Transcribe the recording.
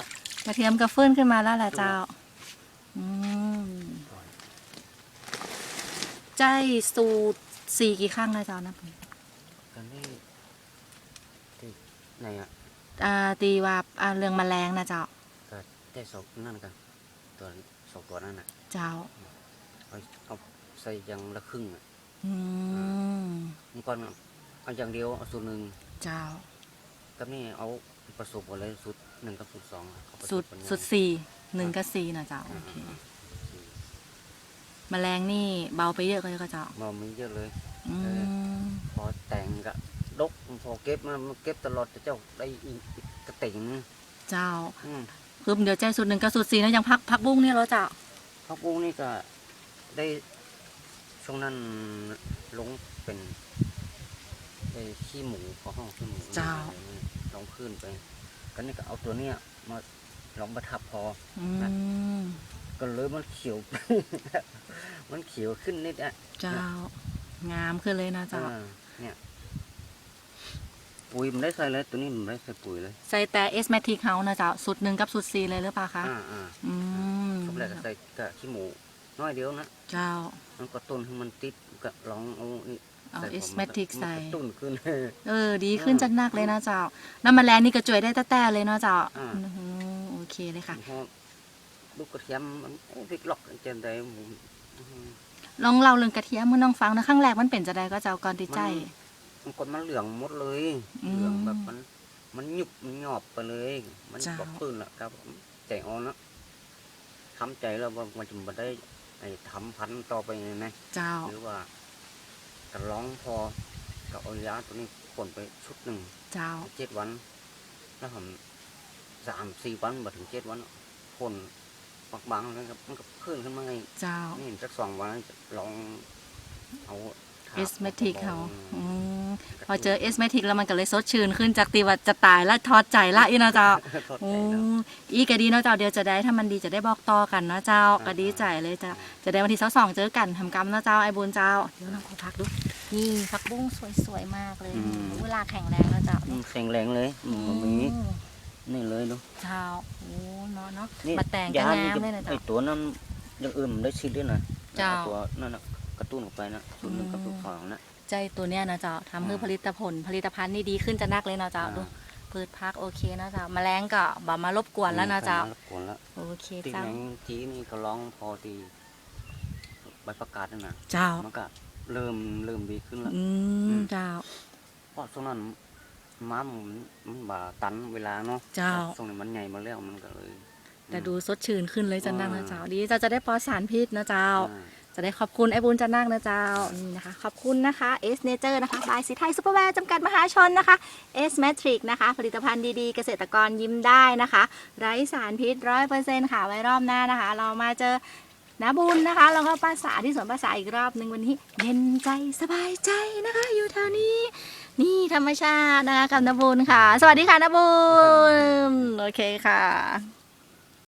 แล้วกระเทียมก็ฟื้นขึ้นมาแล้วแหละเจ้า อืมใจสูตรสี่กี่ครั้งแล้วเจ้านะผมกันนี่ที่ไหนอะอ่าตีว่าอ่าเรื่องแมลงนะเจ้าก็ได้สองนั่นกันตัวสองตัวนั่นน่ะเจ้าเอาเอาใส่อยังละครึ่งอะอืมเมื่อก่อนเอาอย่างเดียวเอาสูตรหนึ่งเจ้า กับนี่เอา ผสมกันเลยสูตรหนึ่งกับสูตรสองอะเขาผสุดกันสุดสี่หนึ่งกับสี่นะเจ้าโอเคแมลงนี่เบาไปเยอะก็เจ้ามามีเยอะเลย อืมพอแต่งก็ดกพอเก็บมามันเก็บตลอดแต่เจ้าได้อีกกระติ่งเจ้า อืมคือเดี๋ยวใจสุดหนึ่งกับสุดสี่นะยังพักพักบุ้งเนี่ยเหรอเจ้าพักบุ้งนี่ก็ได้ช่วงนั้นลงเป็นได้ขี้หมูก็ห้องขี้หมูลอ งขึ้นไปก็นี่ก็เอาตัวเนี้ยมาลองประทับพออืมก็เลยมันเขียว มันเขียวขึ้นนิดอะเจ้า งามขึ้นเลยนะเจ้าอ่าเนี่ย ปุ๋ยมันได้ใส่เลยตัวนี้มันได้ใส่ปุ๋ยเลย ใส่แต่เอสแมทิกเฮานะเจ้าสุดหนึ่งกับสุดสี่เลยหรือเปล่าคะอ่าอ่าอืมทุกแรกก็ใส่กะขี้หมูน้อยเดียวนะเจ้ามันก็ต้นให้มันติดก็ลองเอานี่ เอาใส่เอผสมแมทิกนใส่กระตุ้นขึ้น เออ ดีขึ้นจัดนักเลยนะเจ้า น้ำมันแรงนี่ก็จ่วยได้แต่แต่เลยเนาะเจ้าอ่า อื้อหือโอเคเลยค่ะพอลูกกระเทียมมันโอ้พริกหลอกเจนได้หมูอื้อหือลองเล่าเรื่องกระเทียมเมื่อน้องฟังนะครั้งแรกมันเป็นจะได้ก็เจ้าก่อนติดใจ มันกดมันเหลืองหมดเลย อืมเหลืองแบบมัน มันหยุบมันหยอบไปเลย มันเจ้าบอกพื้นละครับผมใจอ่อนแล้วทำใจแล้วว่ามันจะมาได้ไอ้ทำพันธุ์ต่อไปไงเจ้า หรือว่า กระร้องพอกับเอายาตัวนี้ผลไปชุดหนึ่งเจ้าเจ็ดวัน แล้วผมสามสี่วันมาถึงเจ็ดวันผลบางบางๆแล้วก็มันก็ขึ้นขึ้นมาไงเจ้านี่สักสองวันจะลองเอาถา เอสแมทิกมเขาองอืมพอเจอเอสแมทิกแล้วมันก็เลยสดชื่นขึ้นจากตีว่าจะตายละทอดใจละอีนะเจ้าทอดโอ้ใจแล้วอีก็ดีเนาะเจ้าเดียวจะได้ถ้ามันดีจะได้บอกต่อกันเนาะเจ้าอ่าก็ดีใจเลยจ้ะจะได้วันที่สองเจอกันทำกรรมเนาะเจ้าไอ้บุญเจ้าเดี๋ยวน้องขอพักดูนี่ผักบุ้งสวยๆมากเลยเวลาแข็งแรงแล้วเจ้าอืมแข็งแรงเลยอืมมันมีนี่เลยดูเจ้าโอ้เนาะเนาะนี่มาแต่งกันยงามจะเลยนะไอเจ้า ตัวนั้นอยังอื่นมันได้ชิดด้วยนะเจ้าอตัวนั่นน่ะกระ ตุ้นออกไปนะส่วนหนึ่งกับตัวของนะ ใจตัวเนี้ยนะเจ้าทำให้อ่า ผลิตผลผลิตภัณฑ์นี่ดีขึ้นจะนักเลยเนาะเจ้าดูพืชพักโอเคนะเจ้าแมลงก็บ่มารบกวนแล้วนะเจ้าไปมบกวนแล้วโอเคตีเจ้าแมงทีนี่ก็ร้องพอตีใบประกาศนั่นนะเจ้า มันก็เริ่มเริ่มดีขึ้นแล้ว อือืมมเจ้า เพราะช่วงนั้นม้ามันมันบ่าตันเวลาเนาะเจ้า ช่วงนี้มันใหญ่มาแล้วมันก็เลยแต่ดูสดชื่นขึ้นเลยจันนักนะอ่าเจ้าดีเจ้าจะได้ปลอดสารพิษนะเจ้า อ่า จะได้ขอบคุณไอ้บุญจันนักนะเจ้านี่นะคะ ขอบคุณนะคะเอสเนเจอร์นะคะบายสีไทยซูเปอร์แวร์จำกัดมหาชนนะคะเอสแมทริกนะคะ ผลิตภัณฑ์ดีๆ เกษตรกรยิ้มได้นะคะ ไร้สารพิษร้อยเปอร์เซ็นต์ค่ะ ไว้รอบหน้านะคะ เรามาเจอนบุญนะคะแล้วก็ป้าสาที่สวนป้าสาอีกรอบหนึ่งวันนี้เย็นใจสบายใจนะคะ อยู่แถวนี้ นี่ธรรมชาตินะคะกับนบุญค่ะ สวัสดีค่ะนบุญโอเคค่ะ